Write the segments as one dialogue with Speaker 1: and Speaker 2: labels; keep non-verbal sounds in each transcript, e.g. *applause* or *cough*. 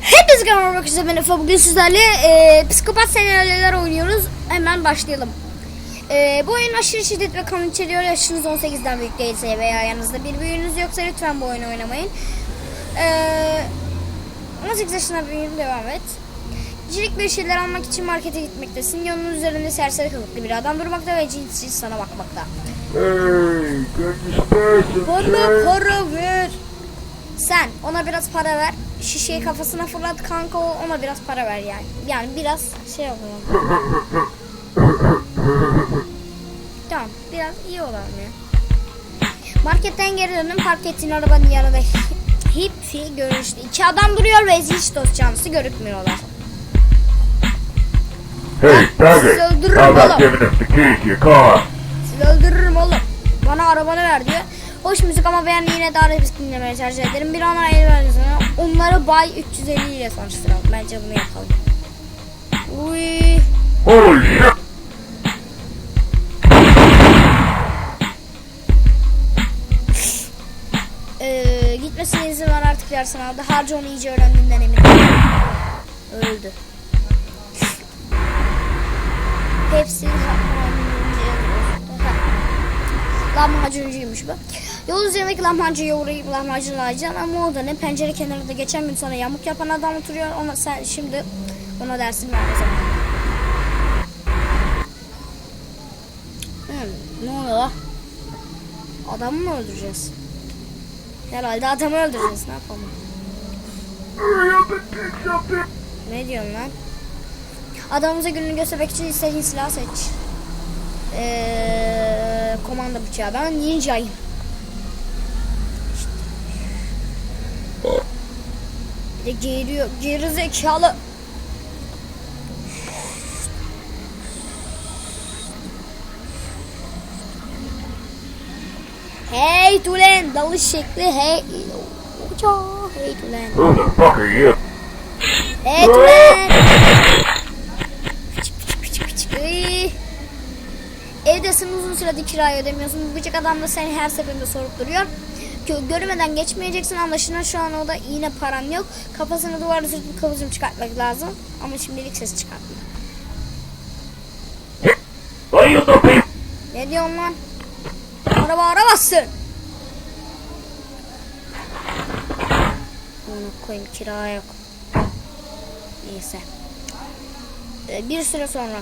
Speaker 1: Hepinize merhaba arkadaşlar ben Efe. Bugün sizlerle e, psikopat senaryolar oynuyoruz. Hemen başlayalım. E, Bu oyun aşırı şiddet ve kan içeriyor. Yaşınız 18'den büyük değilse veya yanınızda bir büyüğünüz yoksa lütfen bu oyunu oynamayın. E, 18 yaşına büyüğün devam et Cilik bir şeyler almak için markete gitmektesin Yolun üzerinde serseri kılıklı bir adam durmakta ve cinsiz sana bakmakta
Speaker 2: Hey,
Speaker 1: Bana para ver. Sen ona biraz para ver. Şişeyi kafasına fırlat kanka o- ona biraz para ver yani. Yani biraz şey yapalım. *laughs* tamam biraz iyi olalım ya. Marketten geri döndüm park ettiğin arabanın yanında *laughs* hippi görünüşlü. İki adam duruyor ve hiç dost canlısı görükmüyorlar.
Speaker 2: Hey,
Speaker 1: Sizi
Speaker 2: faggot!
Speaker 1: öldürürüm
Speaker 2: How about
Speaker 1: oğlum.
Speaker 2: giving us the keys to your car?
Speaker 1: Sizi öldürürüm oğlum. Bana arabanı ver diyor. Hoş müzik ama ben yine daha da müzik dinlemeye tercih ederim. Bir ana el ver sana. Onları Bay 350 ile tanıştıralım. Bence bunu yapalım. Uy.
Speaker 2: Holy shit!
Speaker 1: Ee, gitmesine izin var artık aldı. Harca onu iyice öğrendiğinden eminim. Öldü. Hepsi lahmacuncuymuş bu. Yol üzerindeki lahmacuncuya uğrayıp lahmacun alacaksın ama o da ne pencere kenarında geçen gün sana yamuk yapan adam oturuyor ona sen şimdi ona dersin ver o zaman. Hmm, ne oluyor? Adamı mı öldüreceğiz? Herhalde adamı öldüreceğiz ne yapalım? Ne diyorsun lan? Adamımıza gününü göstermek için istediğin silahı seç. Eee komanda bıçağı. Ben ninjayım. Bir de geliyor. Geri zekalı. Hey Tulen dalış şekli hey Uça hey Tulen
Speaker 2: Who the fuck are you?
Speaker 1: Hey Tulen Evdesin uzun süredir kirayı ödemiyorsun Bu bıçak adam da seni her seferinde sorup duruyor Gö- Görmeden geçmeyeceksin anlaşılan şu an o da yine paran yok Kafasını duvarda sürtüp kıvılcım çıkartmak lazım Ama şimdilik ses çıkartma? Ne diyorsun lan? Araba arabasın. Onu koyayım kira yok. Neyse. Ee, bir süre sonra.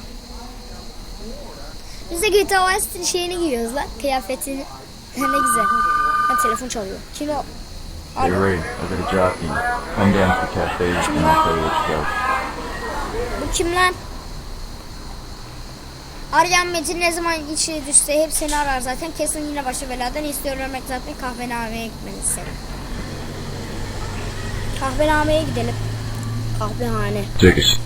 Speaker 1: Biz de GTA Vice'nin şeyini giyiyoruz lan. Kıyafetini. ne güzel. Ha, telefon çalıyor. Kim o?
Speaker 3: Hey. Ray, I got a jockey. Come down to the cafe and I'll tell you what you got.
Speaker 1: Bu kim lan? Arayan Metin ne zaman içine düşse hep seni arar zaten. Kesin yine başı beladan istiyor ölmek zaten kahvehaneye gitmeliyiz seni. Kahvehaneye gidelim. Kahvehane.
Speaker 3: Tickets.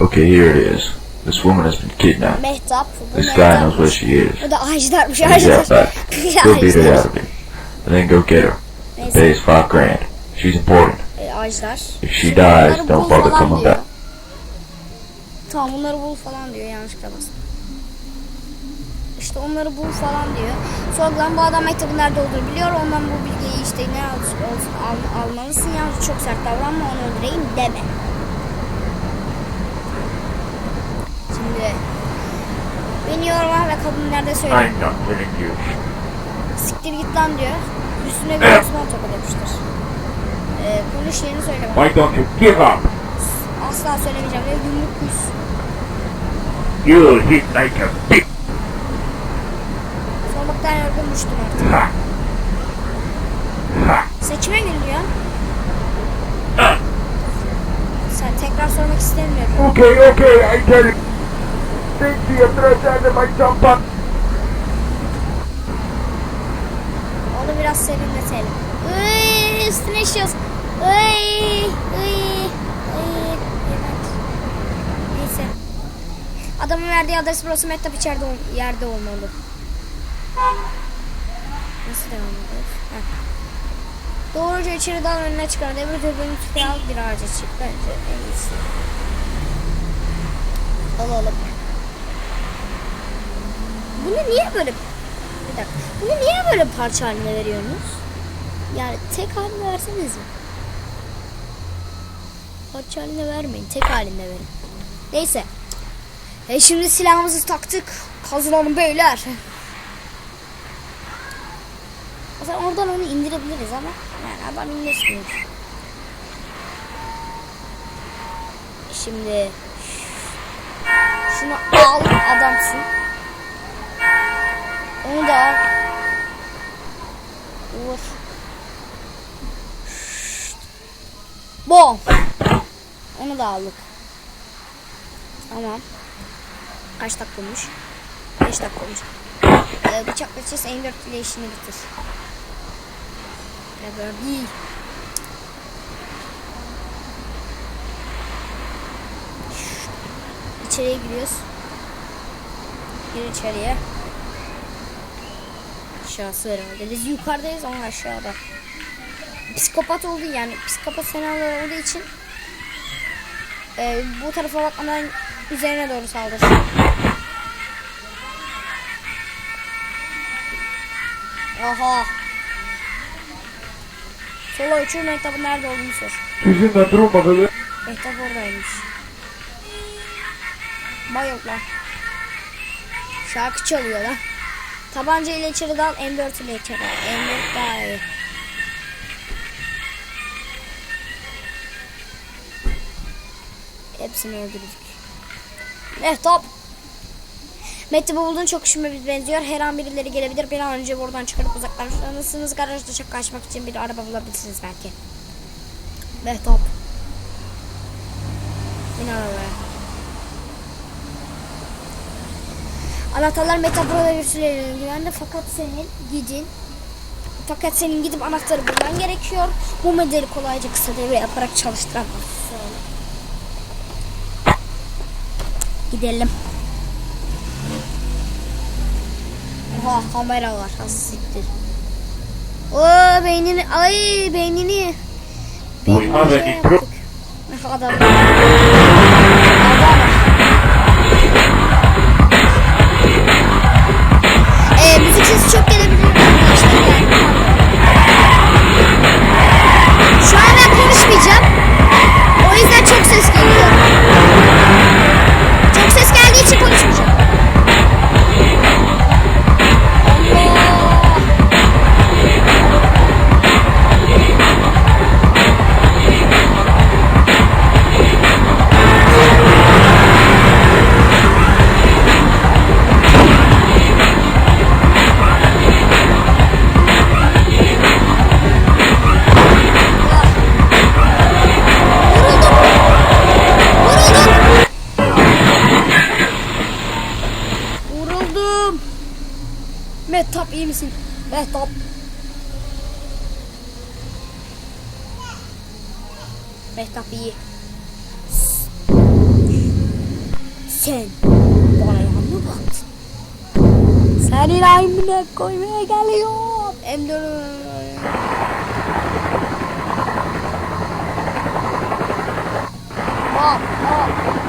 Speaker 3: Okay, here it is. This woman has been kidnapped.
Speaker 1: Mehtap.
Speaker 3: This guy knows where she is.
Speaker 1: Bu da Ajdar'mış.
Speaker 3: He's
Speaker 1: Ajdar.
Speaker 3: out back. Go beat her out of him. And then go get her.
Speaker 1: Neyse.
Speaker 3: Pays five grand. She's important.
Speaker 1: E.
Speaker 3: If she
Speaker 1: Şimdi
Speaker 3: dies, don't bother coming back.
Speaker 1: Tamam bunları bul falan diyor yanlışlıkla bastım. İşte onları bul falan diyor. Sorgulan bu adam mektebin nerede olduğunu biliyor. Ondan bu bilgiyi işte ne olsun, olsun al, almalısın. Yalnız çok sert davranma onu öldüreyim deme. Şimdi beni yorma ve kadın nerede söyle.
Speaker 2: I'm not killing you.
Speaker 1: Siktir git lan diyor. Üstüne bir Osman tokat yapıştır. Ee, konuş yerini söyle bana.
Speaker 2: Why don't you give up?
Speaker 1: Asla söylemeyeceğim diyor. Yumruk kus.
Speaker 2: You hit like a bitch.
Speaker 1: Sormaktan yorgunmuştum artık.
Speaker 2: Ha. Ha.
Speaker 1: Seçime geliyor. Sen tekrar sormak istemiyorum.
Speaker 2: Okay, okay, I tell you. Think the address and my jump.
Speaker 1: Onu biraz serinletelim. Iy, üstüne işiyoruz. Iy, iy, iy. Adamın verdiği adres burası mektep içeride ol- yerde olmalı. Nasıl devam ediyoruz? Heh. Doğruca içeri dal önüne çıkar. Devir dürbünü tüfeği al bir ağaca çık. Bence en iyisi. Alalım. Bunu niye böyle bir dakika. Bunu niye böyle parça haline veriyorsunuz? Yani tek halinde verseniz mi? Parça halinde vermeyin. Tek halinde verin. Neyse. E şimdi silahımızı taktık. Kazılalım beyler. Aslında oradan onu indirebiliriz ama yani adam indirmiyor. Şimdi şunu al adamsın. Onu da al. Vur. Bom. Onu da aldık. Tamam. Kaç dakika olmuş? 5 dakika olmuş. Ee, bıçakla çiz M4 ile işini bitir. Ya böyle değil. İçeriye giriyoruz. Gir içeriye. Aşağısı herhalde. Biz yukarıdayız ama aşağıda. Psikopat olduğu yani psikopat senaryolar olduğu için e, bu tarafa bakmadan üzerine doğru saldır. Aha. Sola uçuyor Mehtap'ın nerede olduğunu sor.
Speaker 2: Sizinle durmadığı
Speaker 1: Mehtap oradaymış. Bayok lan. Şarkı çalıyor lan. Tabanca ile içeri dal, M4 ile içeri dal. M4 daha iyi. Hepsini öldürdük. Mehtap. Mehtap'ı buldun çok işime benziyor. Her an birileri gelebilir. Bir an önce buradan çıkarıp uzaklaşmalısınız. Garajda çok kaçmak için bir araba bulabilirsiniz belki. Mehtap. Bin arabaya. Anahtarlar bir süreliğine güvende fakat senin gidin fakat senin gidip anahtarı bulman gerekiyor. Bu modeli kolayca kısa devre yaparak çalıştıramazsın. Gidelim. Oha kamera var. Nasıl siktir. Oo beynini ay beynini. Beynini şey yaptık. Ne adam. İyi misin? Mehtap. Mehtap iyi. Sen bana yan mı baktın? Senin ayımına koymaya geliyorum. M4 Bak bak.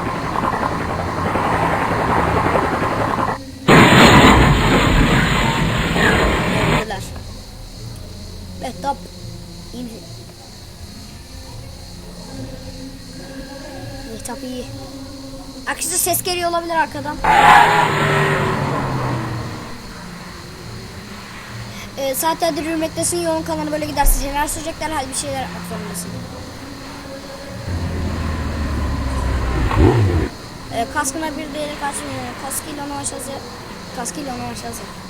Speaker 1: Mehtap. İyi misin? Mehtap iyi. Arkadaşlar ses geliyor olabilir arkadan. Ee, saatlerdir yürümektesin yoğun kanını böyle gidersin. Jeneral sürecekler hal bir şeyler yapmak zorundasın. Ee, kaskına bir değeri kaçmıyor. Kaskıyla onu aşağıya. Kaskıyla onu aşağıya.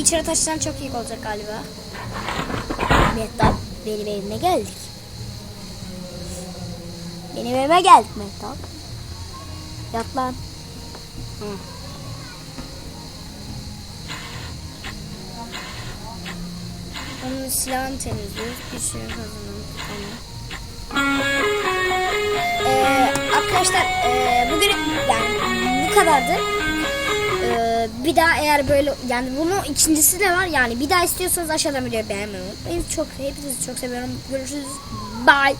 Speaker 1: İçeri taşısan çok iyi olacak galiba. Mehtap benim evime geldik. Benim evime geldik Mehtap. Yat lan. Hı. Onun silahını temizliyoruz. Bir sürü kazanalım. Ee, arkadaşlar ee, bugün yani bu kadardı. Bir daha eğer böyle yani bunun ikincisi de var yani bir daha istiyorsanız aşağıdan videoyu beğenmeyi unutmayın. Çok hepinizi çok seviyorum. Görüşürüz. Bye.